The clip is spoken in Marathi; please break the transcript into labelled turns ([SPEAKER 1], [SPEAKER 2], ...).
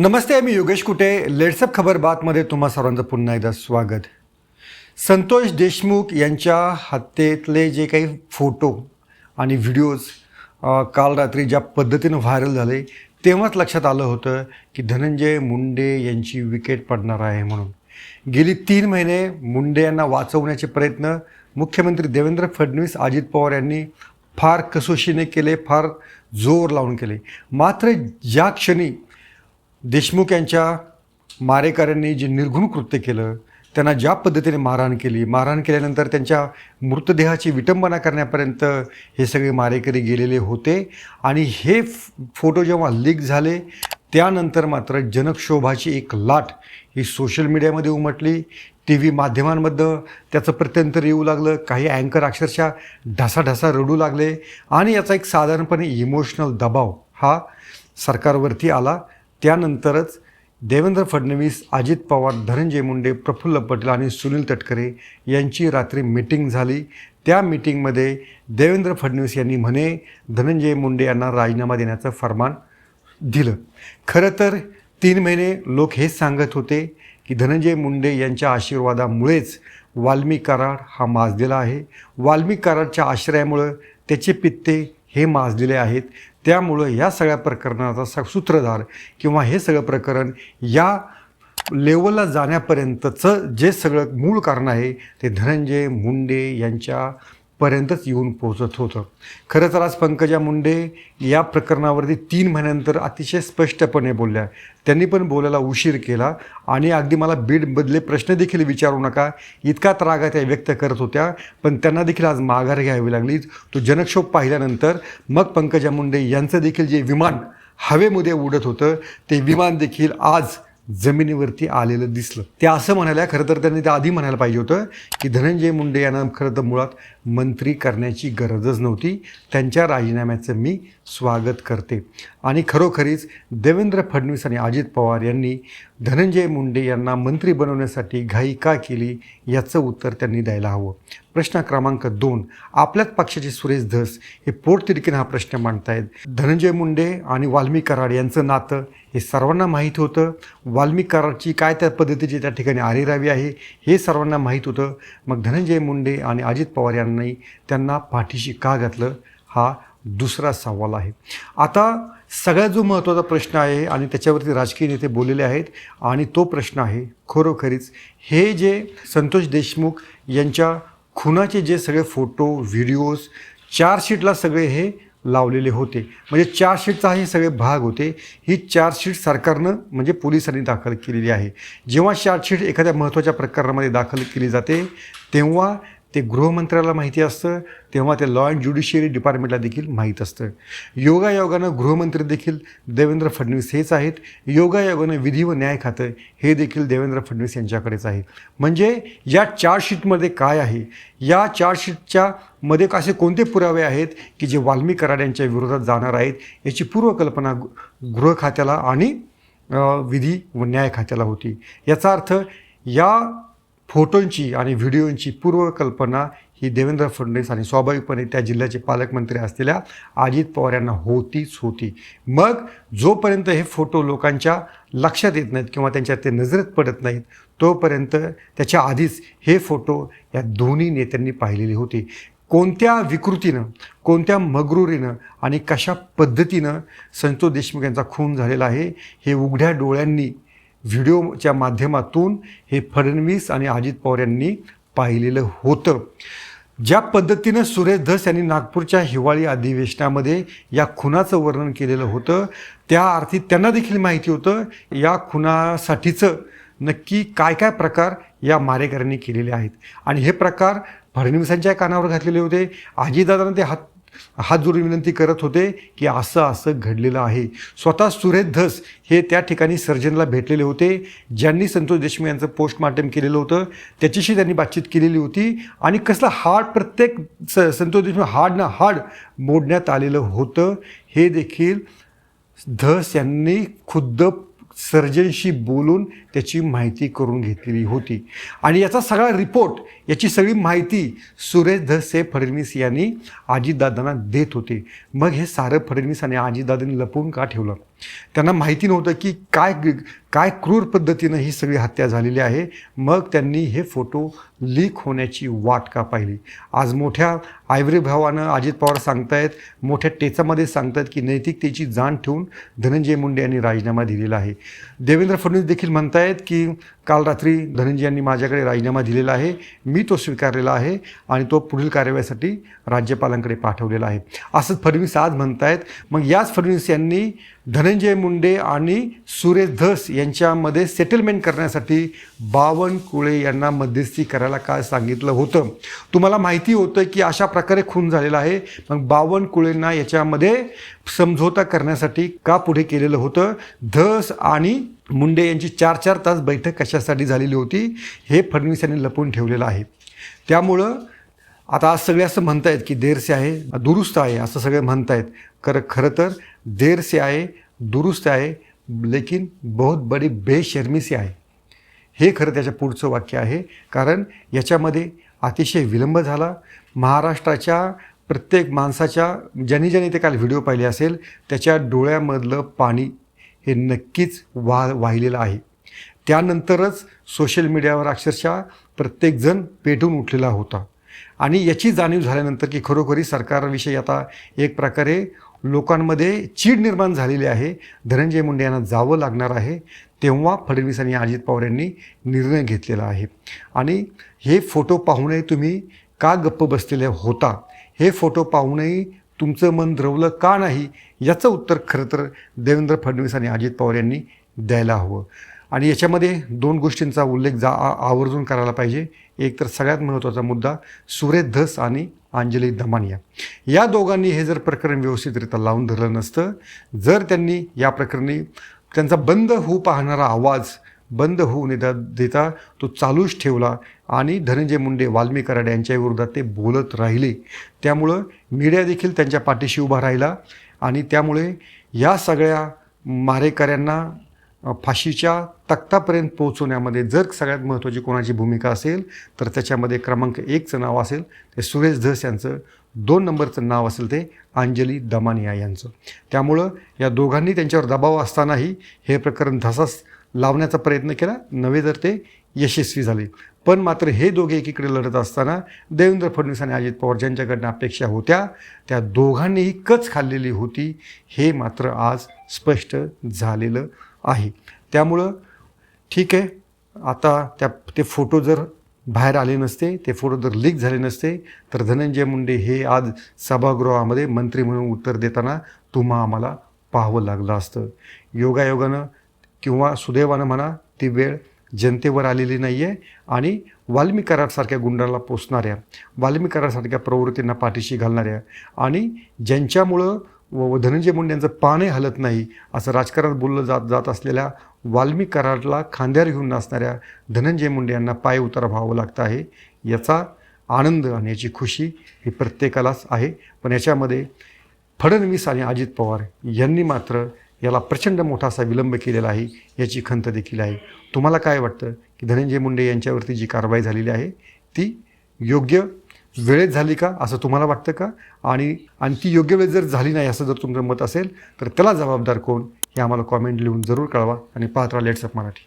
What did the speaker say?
[SPEAKER 1] नमस्ते मी योगेश कुटे. लेट्सअप खबर बातमध्ये तुम्हा सर्वांचं पुन्हा एकदा स्वागत. संतोष देशमुख यांच्या हत्येतले जे काही फोटो आणि व्हिडिओज काल रात्री ज्या पद्धतीनं व्हायरल झाले तेव्हाच लक्षात आलं होतं की धनंजय मुंडे यांची विकेट पडणार आहे म्हणून. गेली तीन महिने मुंडे यांना वाचवण्याचे प्रयत्न मुख्यमंत्री देवेंद्र फडणवीस अजित पवार यांनी फार कसोशीने केले फार जोर लावून केले. मात्र ज्या क्षणी देशमुख यांच्या मारेकऱ्यांनी जे निर्घुण कृत्य केलं त्यांना ज्या पद्धतीने मारहाण केली मारहाण केल्यानंतर त्यांच्या मृतदेहाची विटंबना करण्यापर्यंत हे सगळे मारेकरी गेलेले होते. आणि हे फोटो जेव्हा लीक झाले त्यानंतर मात्र जनक्षोभाची एक लाट ही सोशल मीडियामध्ये उमटली. टी व्ही माध्यमांमधनं त्याचं प्रत्यंतर येऊ लागलं काही अँकर अक्षरशः ढासाढासा रडू लागले. आणि याचा एक साधारणपणे इमोशनल दबाव हा सरकारवरती आला. त्यानंतरच देवेंद्र फडणवीस अजित पवार धनंजय मुंडे प्रफुल्ल पटेल आणि सुनील तटकरे यांची रात्री मीटिंग झाली. त्या मीटिंगमध्ये देवेंद्र फडणवीस यांनी म्हणे धनंजय मुंडे यांना राजीनामा देण्याचं फरमान दिलं. खरं तर तीन महिने लोक हेच सांगत होते की धनंजय मुंडे यांच्या आशीर्वादामुळेच वाल्मी कराड हा माजलेला आहे. वाल्मी कराडच्या आश्रयामुळं त्याचे पित्ते हे माजलेले आहेत. त्यामुळं या सगळ्या प्रकरणाचा स सूत्रधार किंवा हे सगळं प्रकरण या लेवलला जाण्यापर्यंतचं जे सगळं मूळ कारण आहे ते धनंजय मुंडे यांच्या पर्यंतच येऊन पोचत होतं. खरं तर आज पंकजा मुंडे या प्रकरणावरती तीन महिन्यानंतर अतिशय स्पष्टपणे बोलल्या. त्यांनी पण बोलायला उशीर केला आणि अगदी मला बीडमधले प्रश्न देखील विचारू नका. इतका त्रागा त्या व्यक्त करत होत्या पण त्यांना देखील आज माघार घ्यावी लागली. तो जनक्षोभ पाहिल्यानंतर मग पंकजा मुंडे यांचं देखील जे विमान हवेमध्ये उडत होतं ते विमान देखील आज जमिनीवरती आलेलं दिसलं. ते असं म्हणाल्या खरं तर त्यांनी ते आधी म्हणायला पाहिजे होतं की धनंजय मुंडे यांना खरं तर मुळात मंत्री करण्याची गरजच नव्हती. त्यांच्या राजीनाम्याचं मी स्वागत करते. आणि खरोखरीच देवेंद्र फडणवीस आणि अजित पवार यांनी धनंजय मुंडे यांना मंत्री बनवण्यासाठी घाई का केली याचं उत्तर त्यांनी द्यायला हवं. प्रश्न क्रमांक दोन आपल्याच पक्षाचे सुरेश धस हे पोटतिडकीनं हा प्रश्न मांडतायत. धनंजय मुंडे आणि वाल्मी कराड यांचं नातं हे सर्वांना माहीत होतं. वाल्मी कराडची काय त्या पद्धतीची त्या ठिकाणी आरेरावी आहे हे सर्वांना माहीत होतं. मग धनंजय मुंडे आणि अजित पवार यांनी त्यांना पाठीशी का घातलं? हा दुसरा सवाल आहे. आता सगळ्यात जो महत्त्वाचा प्रश्न आहे आणि त्याच्यावरती राजकीय नेते बोललेले आहेत आणि तो प्रश्न आहे खरोखरीच हे जे संतोष देशमुख यांच्या खुनाचे जे सगळे फोटो व्हिडिओज चार्जशीटला सगळे हे लावलेले होते. म्हणजे चार्जशीटचा हे सगळे भाग होते. ही चार्जशीट सरकारनं म्हणजे पोलिसांनी दाखल केलेली आहे. जेव्हा चार्जशीट एखाद्या महत्त्वाच्या प्रकरणामध्ये दाखल केली जाते तेव्हा ते गृहमंत्र्याला माहिती असतं तेव्हा ते लॉ अँड ज्युडिशियरी डिपार्टमेंटला देखील माहीत असतं. योगायोगानं गृहमंत्री देखील देवेंद्र फडणवीस हेच आहेत. योगायोगानं विधी व न्याय खातं हे देखील देवेंद्र फडणवीस यांच्याकडेच आहे. म्हणजे या चार्जशीटमध्ये काय आहे? या चार्जशीटच्या मध्ये असे कोणते पुरावे आहेत की जे वाल्मी कराड यांच्या विरोधात जाणार आहेत? याची पूर्वकल्पना गृह खात्याला आणि विधी व न्याय खात्याला होती. याचा अर्थ या फोटोंची आणि व्हिडिओंची पूर्वकल्पना ही देवेंद्र फडणवीस आणि स्वाभाविकपणे त्या जिल्ह्याचे पालकमंत्री असलेल्या अजित पवार यांना होतीच होती. मग जोपर्यंत हे फोटो लोकांच्या लक्षात येत नाहीत किंवा त्यांच्या ते नजरेत पडत नाहीत तोपर्यंत त्याच्या आधीच हे फोटो या दोन्ही नेत्यांनी पाहिलेले होते. कोणत्या विकृतीनं कोणत्या मगरुरीनं आणि कशा पद्धतीनं संतोष देशमुख यांचा खून झालेला आहे हे उघड्या डोळ्यांनी व्हिडिओच्या माध्यमातून हे फडणवीस आणि अजित पवार यांनी पाहिलेलं होतं. ज्या पद्धतीनं सुरेश धस यांनी नागपूरच्या हिवाळी अधिवेशनामध्ये या खुनाचं वर्णन केलेलं होतं त्या अर्थी त्यांना देखील माहिती होतं या खुनासाठीचं नक्की काय काय प्रकार या मारेकऱ्यांनी केलेले आहेत. आणि हे प्रकार फडणवीसांच्या कानावर घातलेले होते. आजीदादांना ते हात हात जोडून विनंती करत होते की असं असं घडलेलं आहे. स्वतः सुरेश धस हे त्या ठिकाणी सर्जनला भेटलेले होते. ज्यांनी संतोष देशमुख यांचं पोस्टमार्टम केलेलं होतं त्याच्याशी त्यांनी बातचीत केलेली होती आणि कसलं हाड प्रत्येक स संतोष देशमुख हाड ना हाड मोडण्यात आलेलं होतं. हे देखील धस यांनी खुद्द सर्जनशी बोलून त्याची माहिती करून घेतलेली होती. आणि याचा सगळा रिपोर्ट याची सगळी माहिती सुरेश धसे फडणवीस यांनी आजीदादांना देत होते. मग हे सारं फडणवीस आणि आजीदादांनी लपवून का ठेवलं? त्यांना माहिती नव्हतं की काय काय क्रूर पद्धतीनं ही सगळी हत्या झालेली आहे. मग त्यांनी हे फोटो लीक होण्याची वाट का पाहिली? आज मोठ्या आयव्हरी भावानं अजित पवार सांगतायत मोठ्या टेचामध्ये सांगतायत की नैतिकतेची जाण ठेवून धनंजय मुंडे यांनी राजीनामा दिलेला आहे. देवेंद्र फडणवीस देखील म्हणतायत की काल रात्री धनंजय यांनी माझ्याकडे राजीनामा दिलेला आहे. मी तो स्वीकारलेला आहे आणि तो पुढील कार्यवाहीसाठी राज्यपालांकडे पाठवलेला आहे. असंच फडणवीस आज म्हणतायत. मग याच फडणवीस यांनी धनंजय मुंडे आणि सुरेश धस यांच्यामध्ये सेटलमेंट करण्यासाठी बावनकुळे यांना मध्यस्थी करायला काय सांगितलं होतं? तुम्हाला माहिती होतं की अशा प्रकारे खून झालेला आहे. मग बावनकुळेंना याच्यामध्ये समझोता करण्यासाठी का पुढे केलेलं होतं? धस आणि मुंडे यांची चार चार तास बैठक कशासाठी झालेली होती हे फडणवीस यांनी लपवून ठेवलेलं आहे. त्यामुळं आता आज सगळे असं म्हणतायत की देरसे आहे दुरुस्त आहे असं सगळे म्हणतायत. खरं खरं तर देरसे आहे दुरुस्त आहे लेकिन बहुत बडी बेशर्मी से आहे. हे खरं त्याच्या पुढचं वाक्य आहे कारण याच्यामध्ये अतिशय विलंब झाला. महाराष्ट्राच्या प्रत्येक माणसाच्या ज्यांनी ज्यांनी ते काल व्हिडिओ पाहिले असेल त्याच्या डोळ्यामधलं पाणी हे नक्कीच वा वाहिलेलं आहे. त्यानंतरच सोशल मीडियावर अक्षरशः प्रत्येकजण पेटून उठलेला होता. आणि याची जाणीव झाल्यानंतर की खरोखरी सरकारविषयी आता एक प्रकारे लोकांमध्ये चीड निर्माण झालेली आहे. धनंजय मुंडे यांना जावं लागणार आहे. तेव्हा फडणवीस आणि अजित पवार यांनी निर्णय घेतलेला आहे. आणि हे फोटो पाहूनही तुम्ही का गप्प बसलेले होता? हे फोटो पाहूनही तुमचं मन द्रवलं का नाही याचं उत्तर खरं तर देवेंद्र फडणवीस आणि अजित पवार यांनी द्यायला हवं. आणि याच्यामध्ये दोन गोष्टींचा उल्लेख जा आवर्जून करायला पाहिजे. एक तर सगळ्यात महत्त्वाचा मुद्दा सुरेश धस आणि अंजली दमानिया. या दोघांनी हे जर प्रकरण व्यवस्थितरित्या लावून धरलं नसतं जर त्यांनी या प्रकरणी त्यांचा बंद होऊ पाहणारा आवाज बंद होऊ न देता देता तो चालूच ठेवला आणि धनंजय मुंडे वाल्मी कराड यांच्या विरोधात ते बोलत राहिले. त्यामुळं मीडिया देखील त्यांच्या पाठीशी उभा राहिला आणि त्यामुळे या सगळ्या मारेकऱ्यांना फाशीच्या तख्तापर्यंत पोहोचवण्यामध्ये जर सगळ्यात महत्त्वाची कोणाची भूमिका असेल तर त्याच्यामध्ये क्रमांक एकचं नाव असेल ते सुरेश धस यांचं. दोन नंबरचं नाव असेल ते अंजली दमानिया यांचं. त्यामुळं या दोघांनी त्यांच्यावर दबाव असतानाही हे प्रकरण धसास लावण्याचा प्रयत्न केला. नव्हे तर ते यशस्वी झाले. पण मात्र हे दोघे एकीकडे लढत असताना देवेंद्र फडणवीस आणि अजित पवार ज्यांच्याकडनं अपेक्षा होत्या त्या दोघांनीही कच खाल्लेली होती हे मात्र आज स्पष्ट झालेलं आहे. त्यामुळं ठीक आहे आता त्या ते फोटो जर बाहेर आले नसते ते फोटो जर लीक झाले नसते तर धनंजय मुंडे हे आज सभागृहामध्ये मंत्री म्हणून उत्तर देताना तुम्हा आम्हाला पाहावं लागलं असतं. योगायोगानं किंवा सुदैवानं म्हणा ती वेळ जनतेवर आलेली नाही आहे आणि वाल्मी करारसारख्या गुंडाला पोचणाऱ्या वाल्मी करारसारख्या प्रवृत्तींना पाठीशी घालणाऱ्या आणि ज्यांच्यामुळं व धनंजय मुंडे यांचं पानही हलत नाही असं राजकारणात बोललं जात जात असलेल्या वाल्मी करारला खांद्यावर घेऊन नाचणाऱ्या धनंजय मुंडे यांना पाय उतार व्हावं लागतं आहे याचा आनंद आणि याची खुशी ही प्रत्येकालाच आहे. पण याच्यामध्ये फडणवीस आणि अजित पवार यांनी मात्र याला प्रचंड मोठा असा विलंब केलेला आहे याची खंत देखील आहे. तुम्हाला काय वाटतं की धनंजय मुंडे यांच्यावरती जी कारवाई झालेली आहे ती योग्य वेळेत झाली का असं तुम्हाला वाटतं का? आणि आणि ती योग्य वेळ जर झाली नाही असं जर तुमचं मत असेल तर त्याला जबाबदार कोण हे आम्हाला कॉमेंट लिहून जरूर कळवा आणि पाहत राहा लेट्सअप मराठी.